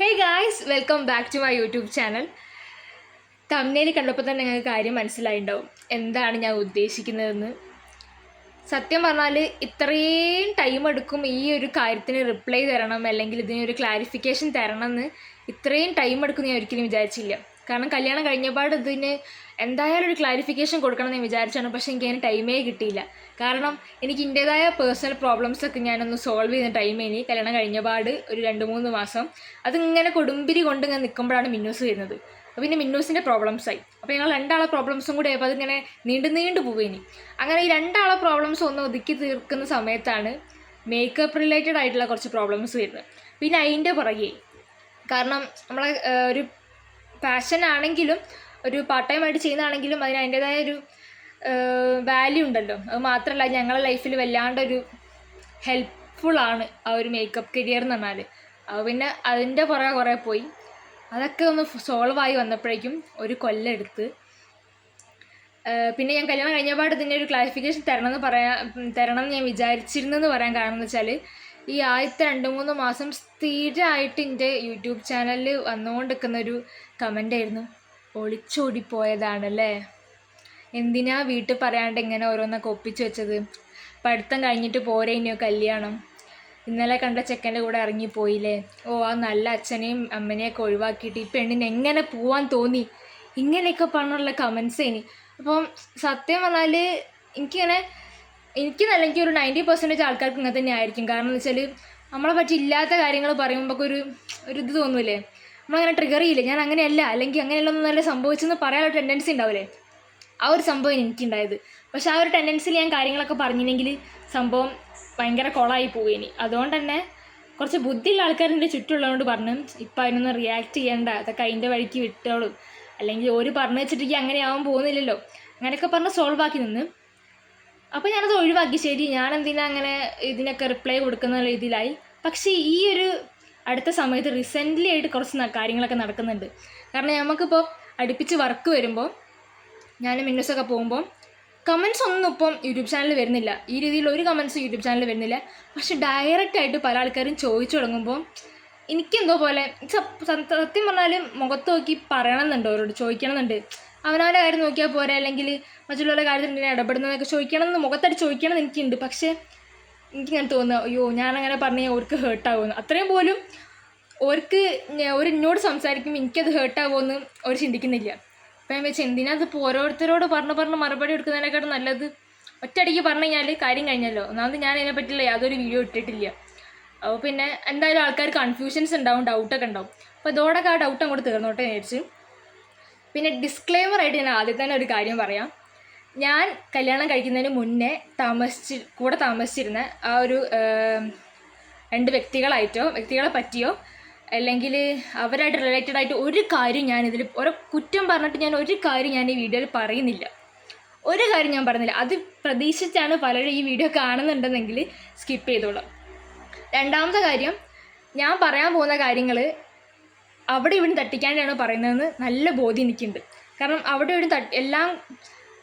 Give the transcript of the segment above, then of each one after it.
Hey guys welcome back to my YouTube channel തമ്മിൽ കണ്ടപ്പോൾ തന്നെ ഞങ്ങൾക്ക് കാര്യം മനസ്സിലായിണ്ടാവും. എന്താണ് ഞാൻ ഉദ്ദേശിക്കുന്നതെന്ന്. സത്യം പറഞ്ഞാൽ ഇത്രയും ടൈം എടുക്കും ഈ ഒരു കാര്യത്തിന് റിപ്ലൈ തരണം അല്ലെങ്കിൽ ഇതിനൊരു ക്ലാരിഫിക്കേഷൻ തരണം എന്ന് ഇത്രയും ടൈം എടുക്കും ഞാൻ ഒരിക്കലും വിചാരിച്ചില്ല. കാരണം കല്യാണം കഴിഞ്ഞപാട് ഇതിന് എന്തായാലും ഒരു ക്ലാരിഫിക്കേഷൻ കൊടുക്കണം എന്ന് വിചാരിച്ചാണ്. പക്ഷേ എനിക്ക് അതിന് ടൈമേ കിട്ടിയില്ല. കാരണം എനിക്ക് എന്റേതായ പേഴ്സണൽ പ്രോബ്ലംസൊക്കെ ഞാനൊന്ന് സോൾവ് ചെയ്യുന്ന ടൈമേ ഇനി കല്യാണം കഴിഞ്ഞപാട് ഒരു രണ്ട് മൂന്ന് മാസം അതിങ്ങനെ കൊടുമ്പിരി കൊണ്ട് ഇങ്ങനെ നിൽക്കുമ്പോഴാണ് മിന്നൂസ് വരുന്നത്. അപ്പോൾ പിന്നെ മിന്നൂസിന്റെ പ്രോബ്ലംസായി അപ്പോൾ ഞങ്ങൾ രണ്ടാളെ പ്രോബ്ലംസും കൂടി ആയപ്പോൾ അതിങ്ങനെ നീണ്ടു നീണ്ടു പോവേനി അങ്ങനെ ഈ രണ്ടാളെ പ്രോബ്ലംസ് ഒന്ന് ഒതുക്കി തീർക്കുന്ന സമയത്താണ് മേക്കപ്പ് റിലേറ്റഡ് ആയിട്ടുള്ള കുറച്ച് പ്രോബ്ലംസ് വരുന്നത്. പിന്നെ അതിന്റെ പുറകെ. കാരണം നമ്മളെ ഒരു പാഷൻ ആണെങ്കിലും ഒരു പാർട്ട് ടൈം ആയിട്ട് ചെയ്യുന്നതാണെങ്കിലും അതിന് അതിന്റെതായ ഒരു വാല്യൂ ഉണ്ടല്ലോ. അത് മാത്രമല്ല ഞങ്ങളുടെ ലൈഫിൽ വല്ലാണ്ടൊരു ഹെൽപ്ഫുള്ളാണ് ആ ഒരു മേക്കപ്പ് കരിയർ എന്ന് പറഞ്ഞാൽ അത് പിന്നെ അതിന്റെ പുറകെ കുറേ പോയി. അതൊക്കെ ഒന്ന് സോൾവ് ആയി വന്നപ്പോഴേക്കും ഒരു കൊല്ലം എടുത്ത്. പിന്നെ ഞാൻ കല്യാണം കഴിഞ്ഞപാട് ഇതിന്റെ ഒരു ക്ലാരിഫിക്കേഷൻ തരണമെന്ന് പറയാൻ ഉം, തരണം എന്ന് ഞാൻ വിചാരിച്ചിരുന്നെന്ന് പറയാൻ കാരണം എന്ന് വെച്ചാൽ ഈ ആദ്യത്തെ രണ്ട് മൂന്ന് മാസം സ്ഥിരമായിട്ട് എന്റെ യൂട്യൂബ് ചാനലിൽ വന്നുകൊണ്ടിരിക്കുന്ന ഒരു കമന്റ് ആയിരുന്നു. ഒളിച്ചോടിപ്പോയതാണല്ലേ? എന്തിനാ വീട്ടിൽ പറയാണ്ട് ഇങ്ങനെ ഓരോന്നൊക്കെ ഒപ്പിച്ച് വെച്ചത്? പഠിത്തം കഴിഞ്ഞിട്ട് പോരെ ഇനിയോ കല്യാണം? ഇന്നലെ കണ്ട ചെക്കന്റെ കൂടെ ഇറങ്ങിപ്പോയില്ലേ? ഓ ആ നല്ല അച്ഛനെയും അമ്മനെയൊക്കെ ഒഴിവാക്കിയിട്ട് ഈ പെണ്ണിന് എങ്ങനെ പോവാൻ തോന്നി? ഇങ്ങനെയൊക്കെ പറഞ്ഞുള്ള കമൻസ് ഇനി. അപ്പം സത്യം പറഞ്ഞാൽ എനിക്കിങ്ങനെ എനിക്ക് അല്ലെങ്കിൽ ഒരു നയന്റി പെർസെന്റേജ് ആൾക്കാർക്ക് ഇങ്ങനെ തന്നെ ആയിരിക്കും കാരണം എന്ന് വെച്ചാൽ നമ്മളെ പറ്റി ഇല്ലാത്ത കാര്യങ്ങൾ പറയുമ്പോൾ ഒരു ഒരു ഇത് തോന്നൂലേ നമ്മളങ്ങനെ ട്രിഗർ ചെയ്യില്ലേ? ഞാൻ അങ്ങനെയല്ല. അല്ലെങ്കിൽ അങ്ങനെയല്ല ഒന്നും നല്ല സംഭവിച്ചെന്ന് പറയാനുള്ള ടെൻഡൻസി ഉണ്ടാവില്ലേ? ആ ഒരു സംഭവം എനിക്കുണ്ടായത്. പക്ഷേ ആ ഒരു ടെൻഡൻസിൽ ഞാൻ കാര്യങ്ങളൊക്കെ പറഞ്ഞില്ലെങ്കിൽ സംഭവം ഭയങ്കര കൊളായി പോവേനി. അതുകൊണ്ട് തന്നെ കുറച്ച് ബുദ്ധിയുള്ള ആൾക്കാരെന്റെ ചുറ്റുമുള്ളതുകൊണ്ട് പറഞ്ഞു ഇപ്പം അതിനൊന്നും റിയാക്ട് ചെയ്യണ്ട. അതൊക്കെ അതിന്റെ വഴിക്ക് വിട്ടോളും. അല്ലെങ്കിൽ ഒരു പറഞ്ഞു വെച്ചിട്ട് അങ്ങനെ ആവാൻ പോകുന്നില്ലല്ലോ. അങ്ങനെയൊക്കെ പറഞ്ഞ് സോൾവ് ആക്കി നിന്ന് അപ്പോൾ ഞാനത് ഒഴിവാക്കി. ശരി ഞാൻ എന്തിനാ അങ്ങനെ ഇതിനൊക്കെ റിപ്ലൈ കൊടുക്കുന്ന രീതിയിലായി. പക്ഷേ ഈ ഒരു അടുത്ത സമയത്ത് റീസെന്റ്ലി ആയിട്ട് കുറച്ച് കാര്യങ്ങളൊക്കെ നടക്കുന്നുണ്ട്. കാരണം നമുക്കിപ്പോൾ അടുപ്പിച്ച് വർക്ക് വരുമ്പോൾ ഞാൻ മിന്നസൊക്കെ പോകുമ്പോൾ കമൻസ് ഒന്നും ഇപ്പം യൂട്യൂബ് ചാനലിൽ വരുന്നില്ല. ഈ രീതിയിൽ ഒരു കമൻസ് യൂട്യൂബ് ചാനലിൽ വരുന്നില്ല. പക്ഷെ ഡയറക്റ്റ് ആയിട്ട് പല ആൾക്കാരും ചോദിച്ചു തുടങ്ങുമ്പോൾ എനിക്കെന്തോ പോലെ സത്യം പറഞ്ഞാൽ മുഖത്ത് നോക്കി പറയണമെന്നുണ്ട് അവരോട് ചോദിക്കണമെന്നുണ്ട്. അവനവന്റെ കാര്യം നോക്കിയാൽ പോരെ? അല്ലെങ്കിൽ മറ്റുള്ളവരുടെ കാര്യത്തിൽ ഇങ്ങനെ ഇടപെടുന്നതൊക്കെ ചോദിക്കണമെന്ന് മുഖത്തായിട്ട് ചോദിക്കണം എന്ന് എനിക്കുണ്ട്. പക്ഷേ എനിക്കിങ്ങനെ തോന്നുക അയ്യോ ഞാനങ്ങനെ പറഞ്ഞാൽ അവർക്ക് ഹേർട്ടാകുമെന്ന് അത്രയും പോലും ഓർക്ക് ഒരു എന്നോട് സംസാരിക്കുമ്പോൾ എനിക്കത് ഹേർട്ടാകുമെന്ന് അവർ ചിന്തിക്കുന്നില്ല. അപ്പം ഞാൻ വെച്ചാൽ എന്തിനാ അതിപ്പോൾ ഓരോരുത്തരോട് പറഞ്ഞ് പറഞ്ഞ് മറുപടി എടുക്കുന്നതിനെക്കാട്ടും നല്ലത്? ഒറ്റയടിക്ക് പറഞ്ഞു കഴിഞ്ഞാൽ കാര്യം കഴിഞ്ഞല്ലോ. ഒന്നാമത് ഞാൻ അതിനെ പറ്റിയുള്ള യാതൊരു വീഡിയോ ഇട്ടിട്ടില്ല. അപ്പോൾ പിന്നെ എന്തായാലും ആൾക്കാർ കൺഫ്യൂഷൻസ് ഉണ്ടാവും ഡൗട്ടൊക്കെ ഉണ്ടാവും. അപ്പോൾ ഇതോടൊക്കെ ആ ഡൗട്ട് അങ്ങോട്ട് തീർന്നോട്ടെ വിചാരിച്ച് പിന്നെ ഡിസ്ക്ലെയിമർ ആയിട്ട് ഞാൻ ആദ്യം തന്നെ ഒരു കാര്യം പറയാം. ഞാൻ കല്യാണം കഴിക്കുന്നതിന് മുന്നേ താമസിച്ച് കൂടെ താമസിച്ചിരുന്ന ആ ഒരു രണ്ട് വ്യക്തികളായിട്ടോ വ്യക്തികളെ പറ്റിയോ അല്ലെങ്കിൽ അവരായിട്ട് റിലേറ്റഡ് ആയിട്ട് ഒരു കാര്യം ഞാൻ ഇതിൽ ഓരോ കുറ്റം പറഞ്ഞിട്ട് ഞാൻ ഒരു കാര്യം ഞാൻ ഈ വീഡിയോയിൽ പറയുന്നില്ല. ഒരു കാര്യം ഞാൻ പറഞ്ഞില്ല. അത് പ്രതീക്ഷിച്ചാണ് പലരും ഈ വീഡിയോ കാണുന്നുണ്ടെന്നെങ്കിൽ സ്കിപ്പ് ചെയ്തോളാം. രണ്ടാമത്തെ കാര്യം ഞാൻ പറയാൻ പോകുന്ന കാര്യങ്ങൾ അവിടെ ഇവിടെ തട്ടിക്കാണ്ടാണ് പറയുന്നതെന്ന് നല്ല ബോധ്യം എനിക്കുണ്ട്. കാരണം അവിടെ ഇവിടെ എല്ലാം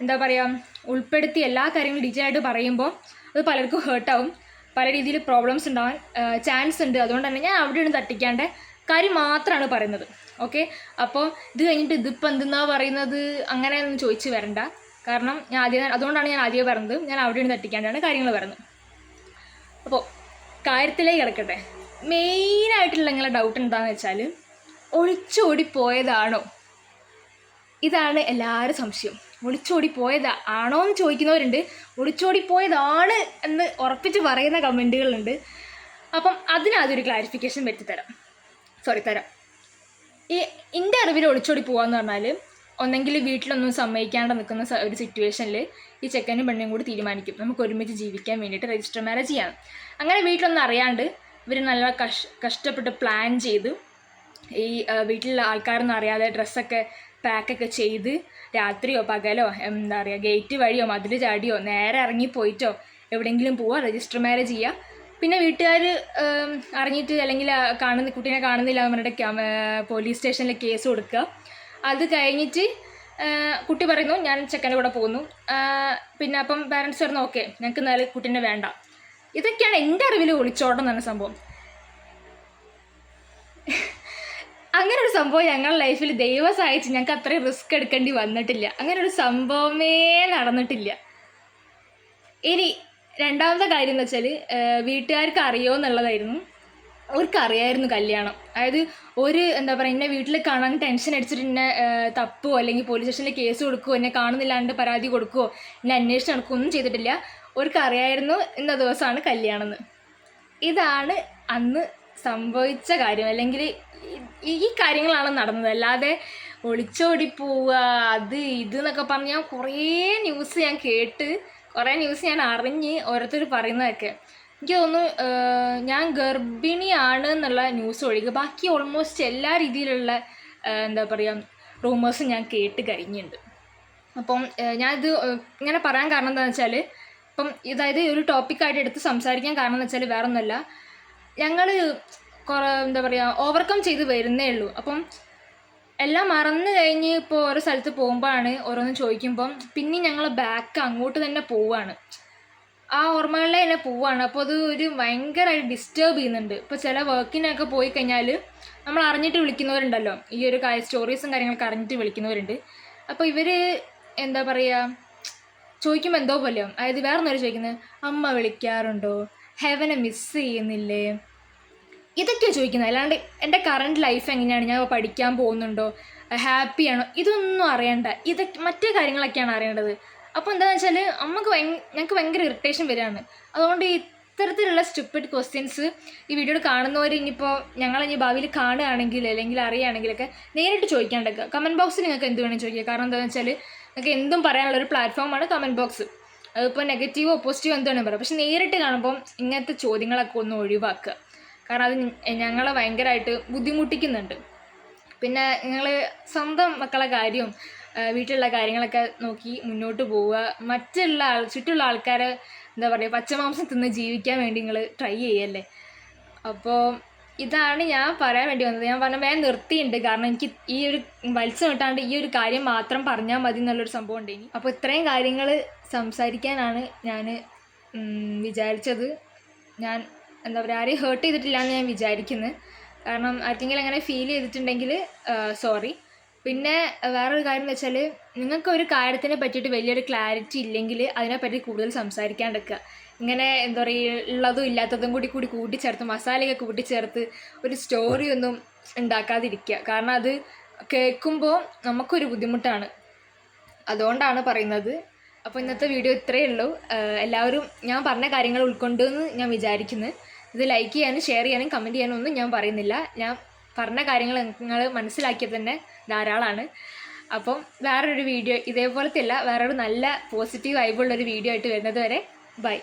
എന്താ പറയുക ഉൾപ്പെടുത്തി എല്ലാ കാര്യങ്ങളും ഡീറ്റെയിൽ ആയിട്ട് പറയുമ്പോൾ അത് പലർക്കും ഹേർട്ടാവും പല രീതിയിൽ പ്രോബ്ലംസ് ഉണ്ടാവാൻ ചാൻസ് ഉണ്ട്. അതുകൊണ്ട് തന്നെ ഞാൻ അവിടെ ഇവിടെ തട്ടിക്കാണ്ട് കാര്യം മാത്രമാണ് പറയുന്നത്. ഓക്കെ അപ്പോൾ ഇത് കഴിഞ്ഞിട്ട് ഇതിപ്പോൾ എന്തെന്നാ പറയുന്നത്? അങ്ങനെ ഒന്നും ചോദിച്ച് വരണ്ട. കാരണം ഞാൻ ആദ്യം അതുകൊണ്ടാണ് ഞാൻ ആദ്യമേ പറഞ്ഞത്. ഞാൻ അവിടെ ഇവിടെ തട്ടിക്കാണ്ടാണ് കാര്യങ്ങൾ പറഞ്ഞത് അപ്പോൾ കാര്യത്തിലേക്ക് കിടക്കട്ടെ. മെയിനായിട്ടുള്ള നിങ്ങളുടെ ഡൗട്ട് എന്താണെന്ന് വെച്ചാൽ ഒളിച്ചോടി പോയതാണോ ഇതാണ് എല്ലാവരും സംശയം. ഒളിച്ചോടി ആണോ എന്ന് ചോദിക്കുന്നവരുണ്ട്. ഒളിച്ചോടി പോയതാണ് എന്ന് ഉറപ്പിച്ച് പറയുന്ന കമന്റുകളുണ്ട്. അപ്പം അതിനതൊരു ക്ലാരിഫിക്കേഷൻ വരുത്തി സോറി തരാം. ഈ എന്റെ അറിവിൽ ഒളിച്ചോടി പോകാന്ന് പറഞ്ഞാൽ ഒന്നെങ്കിൽ വീട്ടിലൊന്നും സമ്മതിക്കാണ്ട് നിൽക്കുന്ന ഒരു സിറ്റുവേഷനിൽ ഈ ചെക്കനും പെണ്ണും കൂടി തീരുമാനിക്കും. നമുക്ക് ഒരുമിച്ച് ജീവിക്കാൻ വേണ്ടിയിട്ട് രജിസ്റ്റർ മാരേജ് ചെയ്യാം. അങ്ങനെ വീട്ടിലൊന്നും അറിയാണ്ട് ഇവർ നല്ല കഷ് കഷ്ടപ്പെട്ട് പ്ലാൻ ചെയ്ത് ഈ വീട്ടിലുള്ള ആൾക്കാരൊന്നും അറിയാതെ ഡ്രസ്സൊക്കെ പാക്കൊക്കെ ചെയ്ത് രാത്രിയോ പകലോ എന്താ പറയുക ഗേറ്റ് വഴിയോ മതിൽ ചാടിയോ നേരെ ഇറങ്ങിപ്പോയിട്ടോ എവിടെയെങ്കിലും പോവുക രജിസ്റ്റർ മാരേജ് ചെയ്യുക പിന്നെ വീട്ടുകാർ അറിഞ്ഞിട്ട് അല്ലെങ്കിൽ കാണുന്ന കുട്ടീനെ കാണുന്നില്ല എന്ന് പോലീസ് സ്റ്റേഷനിൽ കേസ് കൊടുക്കുക. അത് കഴിഞ്ഞിട്ട് കുട്ടി പറയുന്നു ഞാൻ ചെക്കന്റെ കൂടെ പോകുന്നു. പിന്നെ അപ്പം പാരൻസ് പറഞ്ഞു ഓക്കെ ഞങ്ങൾക്ക് എന്നാൽ കുട്ടീനെ വേണ്ട. ഇതൊക്കെയാണ് എന്റെ അറിവിൽ ഒളിച്ചോട്ടം എന്ന് പറഞ്ഞ സംഭവം. സംഭവം ഞങ്ങളുടെ ലൈഫിൽ ദൈവം സഹായിച്ച് ഞങ്ങൾക്ക് അത്രയും റിസ്ക് എടുക്കേണ്ടി വന്നിട്ടില്ല. അങ്ങനെ ഒരു സംഭവമേ നടന്നിട്ടില്ല. ഇനി രണ്ടാമത്തെ കാര്യം എന്ന് വെച്ചാൽ വീട്ടുകാർക്ക് അറിയോ എന്നുള്ളതായിരുന്നു. അവർക്ക് അറിയായിരുന്നു കല്യാണം. അതായത് ഒരു എന്താ പറയുക എന്നെ വീട്ടിൽ കാണാൻ ടെൻഷൻ അടിച്ചിട്ട് എന്നെ തപ്പോ അല്ലെങ്കിൽ പോലീസ് സ്റ്റേഷനിൽ കേസ് കൊടുക്കുവോ എന്നെ കാണുന്നില്ലാണ്ട് പരാതി കൊടുക്കുവോ എന്നെ അന്വേഷണം നടക്കുകയോ ഒന്നും ചെയ്തിട്ടില്ല. അവർക്ക് അറിയായിരുന്നു ഇന്ന ദിവസമാണ് കല്യാണം എന്ന്. ഇതാണ് അന്ന് സംഭവിച്ച കാര്യം. അല്ലെങ്കിൽ ഈ- കാര്യങ്ങളാണ് നടന്നത്. അല്ലാതെ ഒളിച്ചോടി പോവുക അത് ഇത് എന്നൊക്കെ പറഞ്ഞ് ഞാൻ കുറേ ന്യൂസ് ഞാൻ കേട്ട് കുറേ ന്യൂസ് ഞാൻ അറിഞ്ഞ് ഓരോരുത്തർ പറയുന്നതൊക്കെ. എനിക്ക് തോന്നുന്നു ഞാൻ ഗർഭിണിയാണ് എന്നുള്ള ന്യൂസ് ഒഴികെ ബാക്കി ഓൾമോസ്റ്റ് എല്ലാ രീതിയിലുള്ള എന്താ പറയുക റൂമേഴ്സും ഞാൻ കേട്ട് കഴിഞ്ഞിട്ടുണ്ട്. അപ്പം ഞാനിത് ഇങ്ങനെ പറയാൻ കാരണം എന്താണെന്ന് വെച്ചാൽ ഇപ്പം ഇതായത് ഒരു ടോപ്പിക്കായിട്ട് എടുത്ത് സംസാരിക്കാൻ കാരണം എന്ന് വെച്ചാൽ വേറെ ഒന്നുമല്ല ഞങ്ങൾ കുറേ എന്താ പറയുക ഓവർകം ചെയ്ത് വരുന്നേ ഉള്ളൂ. അപ്പം എല്ലാം മറന്നു കഴിഞ്ഞ് ഇപ്പോൾ ഓരോ സ്ഥലത്ത് പോകുമ്പോഴാണ് ഓരോന്ന് ചോദിക്കുമ്പം പിന്നെ ഞങ്ങൾ ബാക്ക് അങ്ങോട്ട് തന്നെ പോവാണ്. ആ ഓർമ്മകളിലെ തന്നെ പോവാണ്. അപ്പോൾ അത് ഒരു ഭയങ്കരമായിട്ട് ഡിസ്റ്റേബ് ചെയ്യുന്നുണ്ട്. ഇപ്പോൾ ചില വർക്കിനൊക്കെ പോയി കഴിഞ്ഞാൽ നമ്മൾ അറിഞ്ഞിട്ട് വിളിക്കുന്നവരുണ്ടല്ലോ. ഈ ഒരു കാര്യം സ്റ്റോറീസും കാര്യങ്ങളൊക്കെ അറിഞ്ഞിട്ട് വിളിക്കുന്നവരുണ്ട്. അപ്പോൾ ഇവർ എന്താ പറയുക ചോദിക്കുമ്പോൾ എന്തോ പോലെയാവും. അതായത് വേറെ ഒന്നൊരു ചോദിക്കുന്നത് അമ്മ വിളിക്കാറുണ്ടോ? ഹെവനെ മിസ് ചെയ്യുന്നില്ലേ? ഇതൊക്കെയാണ് ചോദിക്കുന്നത്. അല്ലാണ്ട് എന്റെ കറണ്ട് ലൈഫ് എങ്ങനെയാണ്? ഞാൻ പഠിക്കാൻ പോകുന്നുണ്ടോ? ഹാപ്പിയാണോ ഇതൊന്നും അറിയണ്ട. ഇതൊക്കെ മറ്റേ കാര്യങ്ങളൊക്കെയാണ് അറിയേണ്ടത്. അപ്പോൾ എന്താണെന്ന് വെച്ചാൽ നമുക്ക് ഞങ്ങൾക്ക് ഭയങ്കര ഇറിറ്റേഷൻ വരികയാണ്. അതുകൊണ്ട് ഇത്തരത്തിലുള്ള സ്റ്റുപ്പിഡ് ക്വസ്റ്റ്യൻസ് ഈ വീഡിയോയിൽ കാണുന്നവർ ഇനിയിപ്പോൾ ഞങ്ങൾ ഇനി ഭാവിയിൽ കാണുകയാണെങ്കിൽ അല്ലെങ്കിൽ അറിയുകയാണെങ്കിലൊക്കെ നേരിട്ട് ചോദിക്കാണ്ടൊക്കെ കമന്റ് ബോക്സിൽ നിങ്ങൾക്ക് എന്ത് വേണമെങ്കിൽ ചോദിക്കുക കാരണം എന്താണെന്ന് വെച്ചാൽ നിങ്ങൾക്ക് എന്തും പറയാനുള്ള ഒരു പ്ലാറ്റ്ഫോമാണ് കമന്റ് ബോക്സ് അതിപ്പോൾ നെഗറ്റീവോ പോസിറ്റീവോ എന്താണ് പറയാം പക്ഷെ നേരിട്ട് കാണുമ്പോൾ ഇങ്ങനത്തെ ചോദ്യങ്ങളൊക്കെ ഒന്ന് ഒഴിവാക്കുക. കാരണം അത് ഞങ്ങളെ ഭയങ്കരമായിട്ട് ബുദ്ധിമുട്ടിക്കുന്നുണ്ട്. പിന്നെ നിങ്ങൾ സ്വന്തം മക്കളെ കാര്യവും വീട്ടിലുള്ള കാര്യങ്ങളൊക്കെ നോക്കി മുന്നോട്ട് പോവുക. മറ്റുള്ള ആൾ ചുറ്റുള്ള ആൾക്കാരെ എന്താ പറയുക പച്ചമാംസം തിന്ന് ജീവിക്കാൻ വേണ്ടി നിങ്ങൾ ട്രൈ ചെയ്യല്ലേ അപ്പോൾ ഇതാണ് ഞാൻ പറയാൻ വേണ്ടി വന്നത്. ഞാൻ പറഞ്ഞ വേഗം നിർത്തിയിട്ടുണ്ട്. കാരണം എനിക്ക് ഈ ഒരു വലിച്ചു കിട്ടാണ്ട് ഈ ഒരു കാര്യം മാത്രം പറഞ്ഞാൽ മതി എന്നുള്ളൊരു സംഭവം ഉണ്ട് ഇനി അപ്പോൾ ഇത്രയും കാര്യങ്ങൾ സംസാരിക്കാനാണ് ഞാൻ വിചാരിച്ചത്. ഞാൻ എന്താ പറയുക ആരെയും ഹേർട്ട് ചെയ്തിട്ടില്ല എന്ന് ഞാൻ വിചാരിക്കുന്നത് കാരണം ആർക്കെങ്കിലും അങ്ങനെ ഫീൽ ചെയ്തിട്ടുണ്ടെങ്കിൽ സോറി പിന്നെ വേറൊരു കാര്യം എന്ന് വെച്ചാൽ നിങ്ങൾക്ക് ഒരു കാര്യത്തിനെ പറ്റിയിട്ട് വലിയൊരു ക്ലാരിറ്റി ഇല്ലെങ്കിൽ അതിനെപ്പറ്റി കൂടുതൽ സംസാരിക്കാണ്ടിരിക്കുക ഇങ്ങനെ എന്താ പറയുക ഉള്ളതും ഇല്ലാത്തതും കൂടി കൂടി കൂട്ടിച്ചേർത്ത് മസാലയൊക്കെ കൂട്ടിച്ചേർത്ത് ഒരു സ്റ്റോറി ഒന്നും ഉണ്ടാക്കാതിരിക്കുക കാരണം അത് കേൾക്കുമ്പോൾ നമുക്കൊരു ബുദ്ധിമുട്ടാണ്. അതുകൊണ്ടാണ് പറയുന്നത്. അപ്പോൾ ഇന്നത്തെ വീഡിയോ ഇത്രയേ ഉള്ളൂ. എല്ലാവരും ഞാൻ പറഞ്ഞ കാര്യങ്ങൾ ഉൾക്കൊണ്ടെന്ന് ഞാൻ വിചാരിക്കുന്നു. ഇത് ലൈക്ക് ചെയ്യാനും ഷെയർ ചെയ്യാനും കമന്റ് ചെയ്യാനും ഒന്നും ഞാൻ പറയുന്നില്ല. ഞാൻ പറഞ്ഞ കാര്യങ്ങൾ നിങ്ങൾ മനസ്സിലാക്കിയത് തന്നെ ധാരാളമാണ് അപ്പം വേറൊരു വീഡിയോ ഇതേപോലത്തെ അല്ല വേറൊരു നല്ല പോസിറ്റീവ് വൈബുള്ളൊരു വീഡിയോ ആയിട്ട് വരുന്നത് വരെ ബൈ